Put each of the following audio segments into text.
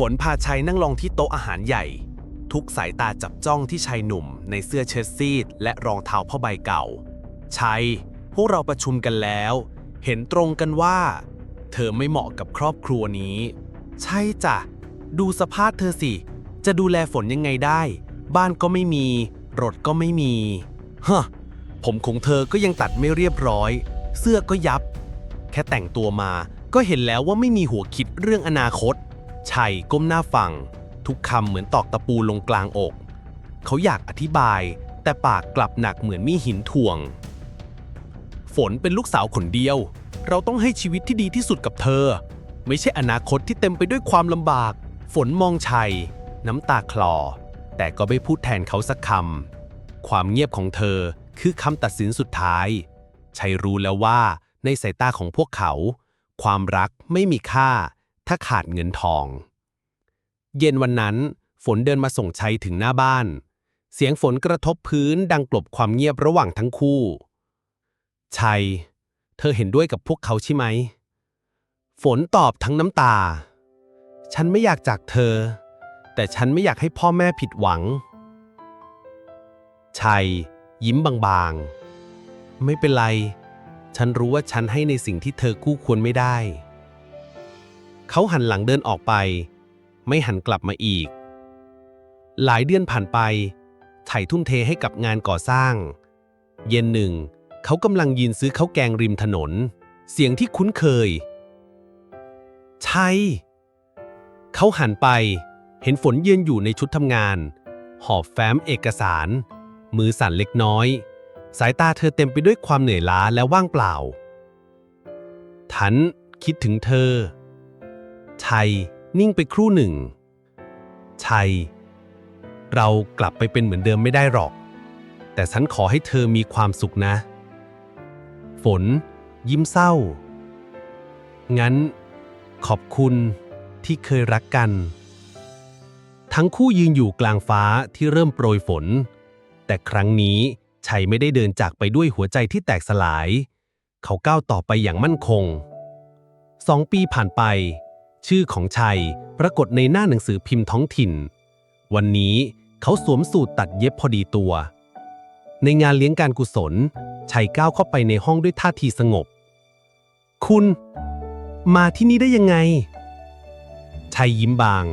ฝนพาชัยนั่งลงที่โต๊ะอาหารใหญ่ ทุกสายตาจับจ้องที่ชายหนุ่มในเสื้อเชิ้ตซีด และรองเท้าผ้าใบเก่า ชัย พวกเราประชุมกันแล้ว เห็นตรงกันว่า เธอไม่เหมาะกับครอบครัวนี้ ใช่จ้ะ ดูสภาพเธอสิ จะดูแลฝนยังไงได้ บ้านก็ไม่มี รถก็ไม่มีฮะผมของเธอก็ยังตัดไม่เรียบร้อย เสื้อก็ยับ แค่แต่งตัวมาก็เห็นแล้วว่าไม่มีหัวคิดเรื่องอนาคต ชัยก้มหน้าฟัง ทุกคำเหมือนตอกตะปูลงกลางอก เขาอยากอธิบาย แต่ปากกลับหนักเหมือนมีหินถ่วง ฝนเป็นลูกสาวคนเดียว เราต้องให้ชีวิตที่ดีที่สุดกับเธอ ไม่ใช่อนาคตที่เต็มไปด้วยความลำบาก ฝนมองชัย น้ำตาคลอ แต่ก็ไม่พูดแทนเขาสักคำความเงียบของเธอคือคำตัดสินสุดท้าย ชัยรู้แล้วว่าในสายตาของพวกเขา ความรักไม่มีค่า ถ้าขาดเงินทอง เย็นวันนั้น ฝนเดินมาส่งชัยถึงหน้าบ้าน เสียงฝนกระทบพื้นดังกลบความเงียบระหว่างทั้งคู่ ชัย เธอเห็นด้วยกับพวกเขาใช่ไหม ฝนตอบทั้งน้ำตา ฉันไม่อยากจากเธอ แต่ฉันไม่อยากให้พ่อแม่ผิดหวัง ชัย ยิ้มบางๆ ไม่เป็นไร ฉันรู้ว่าฉันให้ในสิ่งที่เธอคู่ควรไม่ได้ เขาหันหลังเดินออกไป ไม่หันกลับมาอีก หลายเดือนผ่านไป ไถ่ทุ่มเทให้กับงานก่อสร้าง เย็นหนึ่ง เขากำลังยืนซื้อข้าวแกงริมถนน เสียงที่คุ้นเคยใช่เขาหันไป เห็นฝนยืนอยู่ในชุดทำงาน หอบแฟ้มเอกสาร มือสั่นเล็กน้อย สายตาเธอเต็มไปด้วยความเหนื่อยล้าและว่างเปล่า ทันคิดถึงเธอ ชัยนิ่งไปครู่หนึ่งชัยเรากลับไปเป็นเหมือนเดิมไม่ได้หรอก แต่ฉันขอให้เธอมีความสุขนะ ฝน ยิ้มเศร้า งั้น ขอบคุณที่เคยรักกัน ทั้งคู่ยืนอยู่กลางฟ้าที่เริ่มโปรยฝน แต่ครั้งนี้ชัยไม่ได้เดินจากไปด้วยหัวใจที่แตกสลาย เขาก้าวต่อไปอย่างมั่นคง สองปีผ่านไป ชื่อของชัยปรากฏในหน้าหนังสือพิมพ์ท้องถิ่น วันนี้เขาสวมสูตรตัดเย็บพอดีตัว ในงานเลี้ยงการกุศล ชัยก้าวเข้าไปในห้องด้วยท่าทีสงบ คุณ มาที่นี่ได้ยังไง ชัยยิ้มบาง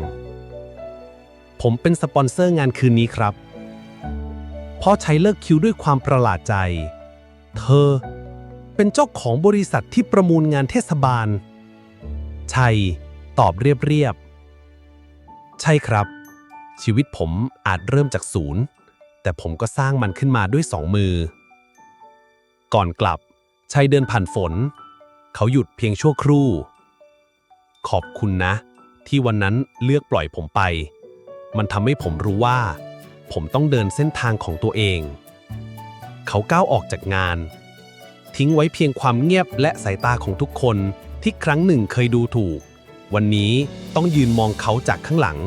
ผมเป็นสปอนเซอร์งานคืนนี้ครับพอชัยเลิกคิวด้วยความประหลาดใจ เธอเป็นเจ้าของบริษัทที่ประมูลงานเทศบาล ชัย ตอบเรียบๆ ใช่ครับ ชีวิตผมอาจเริ่มจากศูนย์ แต่ผมก็สร้างมันขึ้นมาด้วยสองมือ ก่อนกลับชัยเดินผ่านฝน เขาหยุดเพียงชั่วครู่ ขอบคุณนะ ที่วันนั้นเลือกปล่อยผมไป มันทำให้ผมรู้ว่า ผมต้องเดินเส้นทางของตัวเอง เขาก้าวออกจากงาน ทิ้งไว้เพียงความเงียบและสายตาของทุกคนที่ครั้งหนึ่งเคยดูถูก วันนี้ต้องยืนมองเขาจากข้างหลัง